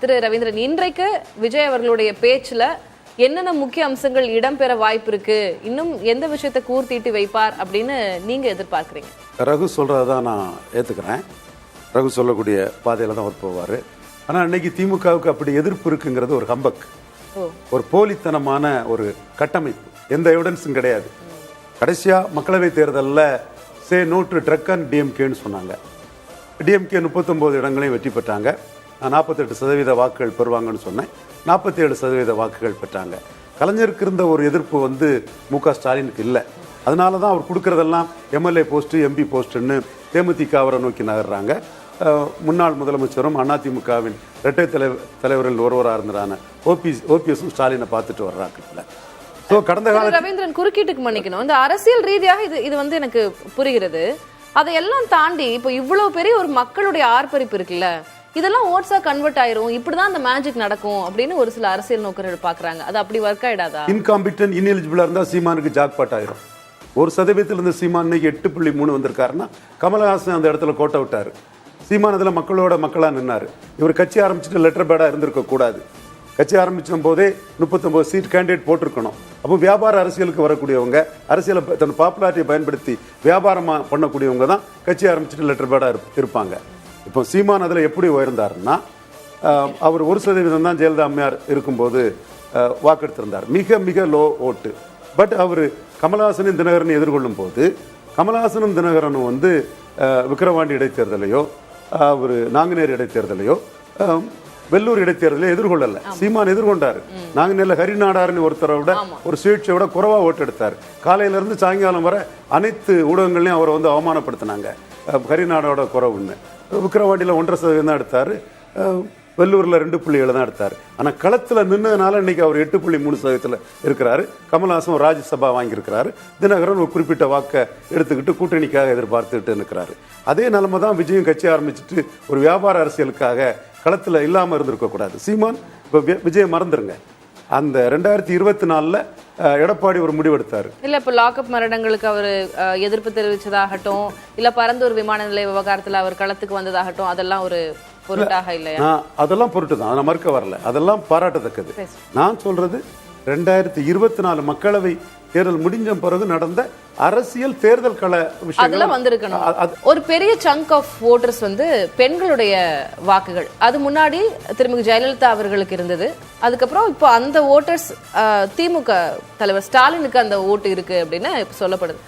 திரு ரவீந்திரன் இன்றைக்கு விஜய் அவர்களுடைய பேச்சுல என்னென்ன முக்கிய அம்சங்கள் இடம்பெற வாய்ப்பு இருக்கு? இன்னும் எந்த விஷயத்தை கூர்த்திட்டு வைப்பார் அப்படின்னு நீங்க எதிர்பார்க்கறீங்க? ரகு சொல்கிறத தான் நான் ஏற்றுக்கிறேன் ரகு சொல்லக்கூடிய பாதையில் தான் அவர் போவார். ஆனால் இன்னைக்கு திமுகவுக்கு அப்படி எதிர்ப்பு இருக்குங்கிறது ஒரு ஹம்பக் ஒரு போலித்தனமான ஒரு கட்டமைப்பு. எந்த எவிடன்ஸும் கிடையாது. கடைசியாக மக்களவைத் தேர்தலில் சே நோட்டு ட்ரக் அண்ட் டிஎம்கேன்னு சொன்னாங்க. டிஎம்கே முப்பத்தொம்போது இடங்களையும் வெற்றி பெற்றாங்க. நாற்பத்தெட்டு சதவீத வாக்குகள் பெறுவாங்கன்னு சொன்னேன். நாற்பத்தி ஏழு சதவீத வாக்குகள் பெற்றாங்க. கலைஞருக்கு இருந்த ஒரு எதிர்ப்பு வந்து மு க ஸ்டாலினுக்கு இல்லை. அதனால தான் அவர் கொடுக்கறதெல்லாம் எம்எல்ஏ போஸ்ட்டு எம்பி போஸ்ட்டுன்னு தேமுதிக அவரை நோக்கி நகர்றாங்க. முன்னாள் முதலமைச்சரும் அதிமுகவின் இரட்டை தலைவர் தலைவரில் ஒருவராக இருந்ததான ஓபிஎஸ் ஓபிஎஸும் ஸ்டாலினை பார்த்துட்டு வர்றாங்க ஸோ கடந்த கால திரு ரவீந்திரன் குறுக்கீட்டுக்கு மன்னிக்கணும். இந்த அரசியல் ரீதியாக இது இது வந்து எனக்கு புரிகிறது. அதையெல்லாம் தாண்டி இப்போ இவ்வளவு பெரிய ஒரு மக்களுடைய ஆர்ப்பரிப்பு இருக்குல்ல? இதெல்லாம் ஓட்ஸா கன்வெர்ட் ஆயிரும். இப்படிதான் அந்த மேஜிக் நடக்கும் அப்படின்னு ஒரு சில அரசியல் நோக்கர்கள் பாக்குறாங்க. அது அப்படி ஒர்க் ஆயிடாதா? இன்காம்பிட்டன் இன்எலிஜிபிளா இருந்தால் சீமானுக்கு ஜாக்பாட் ஆயிரும். ஒரு சதவீதத்தில் இருந்த சீமான் இன்னைக்கு எட்டு புள்ளி மூணு வந்திருக்காருன்னா கமலஹாசன் அந்த இடத்துல கோட்டை விட்டார். சீமான் அதில் மக்களோட மக்களாக நின்னார். இவர் கட்சி ஆரம்பிச்சுட்டு லெட்டர் பேடாக இருந்திருக்க கூடாது. கட்சி ஆரம்பித்த போதே முப்பத்தொம்போது சீட் கேண்டிடேட் போட்டிருக்கணும். அப்போ வியாபார அரசியலுக்கு வரக்கூடியவங்க அரசியலை ப- தன் பாப்புலாரிட்டியை பயன்படுத்தி வியாபாரமாக பண்ணக்கூடியவங்க தான் கட்சி ஆரம்பிச்சுட்டு லெட்டர் பேடாக இருப்பாங்க. இப்போ சீமான் அதில் எப்படி உயர்ந்தாருன்னா ஆஹ் அவர் ஒரு சதவீதம் தான் ஜெயலலிதா அம்மையார் இருக்கும்போது வாக்கெடுத்திருந்தார். மிக மிக லோ ஓட்டு பட் அவர் கமலஹாசனும் தினகரனை எதிர்கொள்ளும் போது கமலஹாசனும் தினகரனும் வந்து விக்கிரவாண்டி இடைத்தேர்தலையோ அவர் நாங்குநேர் இடைத்தேர்தலையோ வெள்ளூர் இடைத்தேர்தலை எதிர்கொள்ளல. சீமான் எதிர்கொண்டார். நாங்குநேரில் ஹரிநாடார்னு ஒருத்தரை விட ஒரு சுயேட்சையை விட குறைவா ஓட்டு எடுத்தார். காலையில இருந்து சாயங்காலம் வரை அனைத்து ஊடகங்களையும் அவரை வந்து அவமானப்படுத்தினாங்க. ஹரிநாடோட குறவுன்னு விக்ரவாண்டியில் ஒன்றரை சதவீதம் தான் எடுத்தார். வெள்ளூரில் ரெண்டு புள்ளி ஏழு தான் எடுத்தார். ஆனால் களத்தில் நின்னதுனால இன்றைக்கி அவர் எட்டு புள்ளி மூணு சதவீதத்தில் இருக்கிறாரு. கமல்ஹாசன் ராஜ்யசபா வாங்கியிருக்கிறார். தினகரன் ஒரு குறிப்பிட்ட வாக்கை எடுத்துக்கிட்டு கூட்டணிக்காக எதிர்பார்த்துக்கிட்டு இருக்கிறாரு அதே நிலமை தான் விஜயம் கட்சி ஆரம்பிச்சுட்டு ஒரு வியாபார அரசியலுக்காக களத்தில் இல்லாமல் இருந்திருக்கக்கூடாது. சீமான் இப்போ விஜயை மறந்துருங்க. அந்த ரெண்டாயிரத்தி இருபத்தி நாலில் எடப்பாடி ஒரு முடிவெடுத்தார். இல்ல இப்ப லாக்அப் மரணங்களுக்கு அவர் எதிர்ப்பு தெரிவிச்சதாகட்டும் இல்ல பரந்தூர் விமான நிலைய விவகாரத்துல அவர் களத்துக்கு வந்ததாகட்டும் அதெல்லாம் ஒரு பொருட்டாக இல்லையா? அதெல்லாம் பொருட்டு தான் நான் மறுக்க வரல. அதெல்லாம் பாராட்டத்தக்கது. நான் சொல்றது ரெண்டாயிரத்தி இருபத்தி நாலு மக்களவை தேர்தல் முடிஞ்ச பிறகு நடந்த அரசியல் தேர்தல் அதுல விஷயங்கள். வந்திருக்கணும். ஒரு பெரிய சங்க் ஆஃப் ஓட்டர்ஸ் வந்து பெண்களுடைய வாக்குகள். அது முன்னாடி திருமிகு ஜெயலலிதா அவர்களுக்கு இருந்தது. அதுக்கப்புறம் இப்போ அந்த ஓட்டர்ஸ் திமுக தலைவர் ஸ்டாலினுக்கு அந்த ஓட்டு இருக்கு அப்படின்னு சொல்லப்படுது.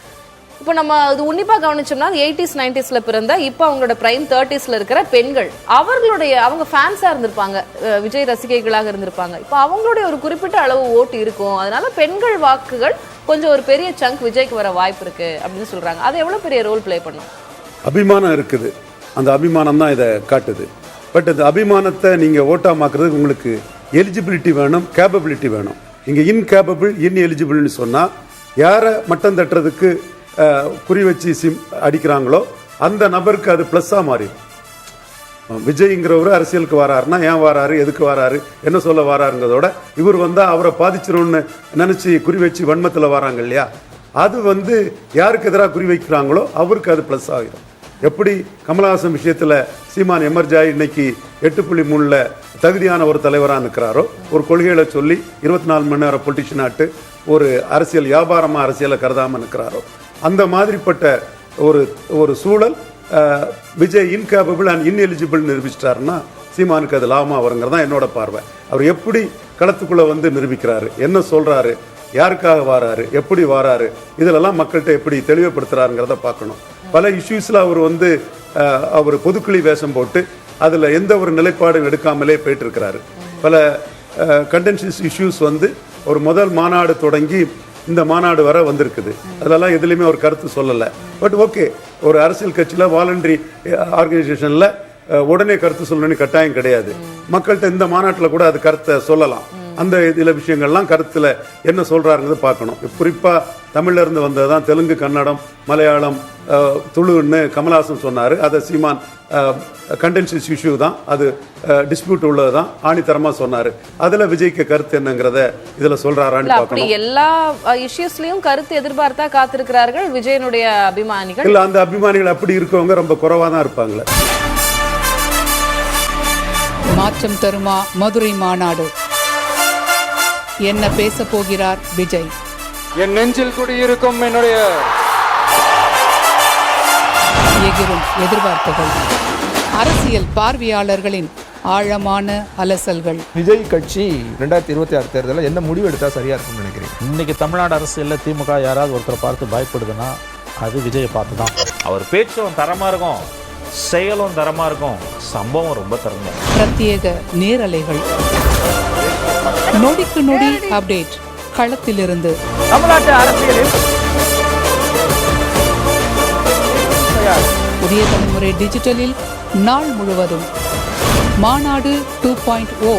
இப்போ நம்ம அது உன்னிப்பா கவனிச்சோம்னா எயிட்டிஸ் நைன்டிஸ்ல பிறந்த இப்போ அவங்களோட பிரைம் தேர்ட்டிஸ்ல இருக்கிற பெண்கள். அவர்களுடைய அவங்க ஃபேன்ஸா இருந்திருப்பாங்க. விஜய் ரசிகைகளாக இருந்திருப்பாங்க. இப்போ அவங்களுடைய ஒரு குறிப்பிட்ட அளவு ஓட்டு இருக்கும். அதனால பெண்கள் வாக்குகள் கொஞ்சம் ஒரு பெரிய சங்க் விஜய்க்கு வர வாய்ப்பு இருக்கு அப்படின்னு சொல்றாங்க. அது எவ்வளவு பெரிய ரோல் ப்ளே பண்ணும் அபிமானம் இருக்குது. அந்த அபிமானம் தான் இதை காட்டுது. பட் அந்த அபிமானத்தை நீங்க ஓட்டாமாக்குறதுக்கு உங்களுக்கு எலிஜிபிலிட்டி வேணும் கேப்பபிலிட்டி வேணும். இங்க இன்கேப்பபிள் இன் எலிஜிபிள்னு சொன்னா யாரை மட்டம் தட்டுறதுக்கு குறி வச்சு சிம் அடிக்கிறாங்களோ அந்த நபருக்கு அது ப்ளஸ்ஸாக மாறிடும். விஜய்ங்கிறவர் அரசியலுக்கு வராருன்னா ஏன் வராரு எதுக்கு வராரு என்ன சொல்ல வராருங்கிறதோட இவர் வந்தால் அவரை பாதிச்சிரும்னு நினச்சி குறி வச்சு வன்மத்தில் வராங்க இல்லையா? அது வந்து யாருக்கு எதிராக குறி வைக்கிறாங்களோ அவருக்கு அது ப்ளஸ் ஆகிடும் எப்படி கமலஹாசன் விஷயத்தில் சீமான் எமர்ஜாய் இன்னைக்கு எட்டு புள்ளி மூணில் தகுதியான ஒரு தலைவராக நிற்கிறாரோ ஒரு கொள்கைகளை சொல்லி இருபத்தி நாலு மணி நேரம் பொலிட்டிஷன் ஆட்டு ஒரு அரசியல் வியாபாரமாக அரசியலை கருதாமல் நிற்கிறாரோ அந்த மாதிரிப்பட்ட ஒரு ஒரு சூழல் விஜய் இன்கேபபிள் அண்ட் இன்எலிஜிபிள் நிரூபிச்சிட்டாருன்னா சீமானுக்கு அது லாபமாக வருங்கிறது தான் என்னோட பார்வை. அவர் எப்படி களத்துக்குள்ளே வந்து நிரூபிக்கிறாரு? என்ன சொல்கிறாரு யாருக்காக வாராரு? எப்படி வாராரு? இதிலெல்லாம் மக்கள்கிட்ட எப்படி தெளிவுபடுத்துகிறாருங்கிறத பார்க்கணும். பல இஷ்யூஸில் அவர் வந்து அவர் பொதுக்குழி வேஷம் போட்டு அதில் எந்த ஒரு நிலைப்பாடும் எடுக்காமலே போயிட்டு இருக்கிறாரு பல கண்டென்ஷியஸ் இஷ்யூஸ் வந்து ஒரு முதல் மாநாடு தொடங்கி இந்த மாநாடு வர வந்திருக்குது. அதெல்லாம் எதுலேயுமே ஒரு கருத்து சொல்லலை. பட் ஓகே ஒரு அரசியல் கட்சியில் வாலண்டரி ஆர்கனைசேஷனில் உடனே கருத்து சொல்லணும்னு கட்டாயம் கிடையாது. மக்கள்கிட்ட இந்த மாநாட்டில் கூட அது கருத்தை சொல்லலாம். அந்த இதில் விஷயங்கள்லாம் கருத்தில் என்ன சொல்கிறாருங்கிறது பார்க்கணும். குறிப்பாக தமிழ்ல இருந்து வந்தது தான் தெலுங்கு கன்னடம் மலையாளம் துளுன்னு கமல்ஹாசன் சொன்னார். அதை சீமான் கண்டென்ஷியஸ் இஷ்யூ தான். அது டிஸ்பியூட் உள்ளது தான் ஆணித்தரமாக சொன்னார். அதில் விஜய்க்கு கருத்து என்னங்கிறத இதில் சொல்கிறாரான்னு அப்படி பார்க்கணும். எல்லா இஷ்யூஸ்லயும் கருத்து எதிர்பார்த்தா காத்திருக்கிறார்கள் விஜயனுடைய அபிமானிகள். இல்லை அந்த அபிமானிகள் அப்படி இருக்கவங்க ரொம்ப குறைவாக தான் இருப்பாங்களே. மாற்றம் தருமா மதுரை மாநாடு? என்ன பேச போகிறார் விஜய்? என் நெஞ்சில் குடியிருக்கும் என்னுடைய எகிரும் எதிர்பார்ப்புகள். அரசியல் பார்வையாளர்களின் ஆழமான அலசல்கள். விஜய் கட்சி ரெண்டாயிரத்தி இருபத்தி ஆறு தேர்தலில் என்ன முடிவு எடுத்தா சரியா இருக்கும்னு நினைக்கிறீங்க? இன்னைக்கு தமிழ்நாடு அரசியலில் திமுக யாராவது ஒருத்தரை பார்த்து பயப்படுதுன்னா அது விஜயை பார்த்து தான் அவர் பேச்சும் தரமா இருக்கும் செயலும் தரமா இருக்கும் சம்பவம் ரொம்ப தரமா இருக்கும் பிரத்யேக நேரலைகள். நொடிக்கு நொடி அப்டேட். களத்திலிருந்து. தமிழ்நாட்டு அரசியலில் புதிய தலைமுறை டிஜிட்டலில் நாள் முழுவதும். மாநாடு டூ பாயிண்ட் ஓ.